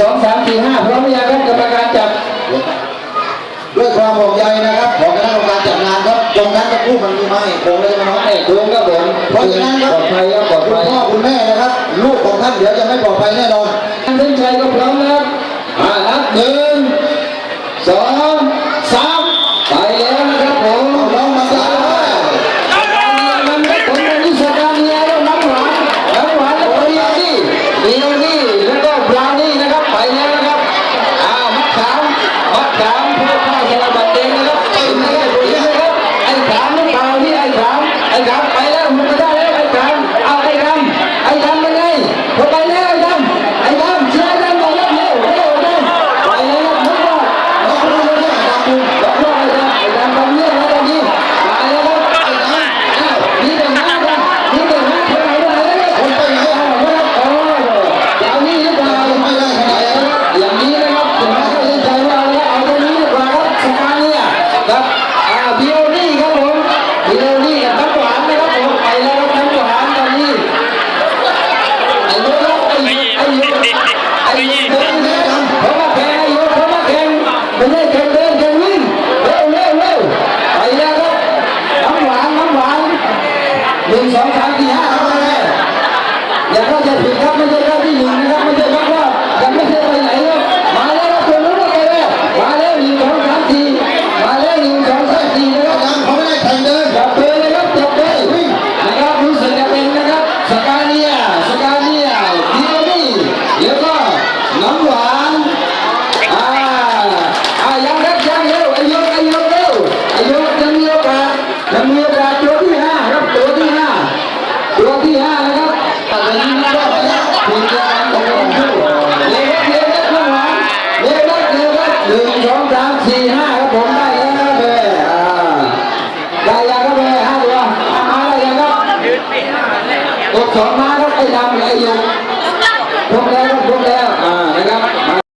สองสามสี่ห้าพร้อมหรืองครับกรรมการจับ ด้วยความห่วงใยนะครับ ของคณะกรรมการจัดงานครับตรงนั้นตะคู่มันมีไหม้โคงเลยนะครับ ไม่ถูกครัผมเพราะฉะนั้นครับ ปลอดภัยครับปลอดคุณภัยพ่อคุณแม่นะครับ ลูกของท่านเดี๋ยวจะไม่ปลอดภัยแน่นอน ท่านเส้นใจก็พร้อม Right now? ตัวที่ห้านะครับตัดสินก็ทีมเดียวกันของผู้เล็กเล็กข้างหเล็กเล็กเล็กหงสองสามสี่ห้าครัผมได้แล้วครัย์ได้ยังครัย์ห้าตัวมาได้ยังครัตกสอง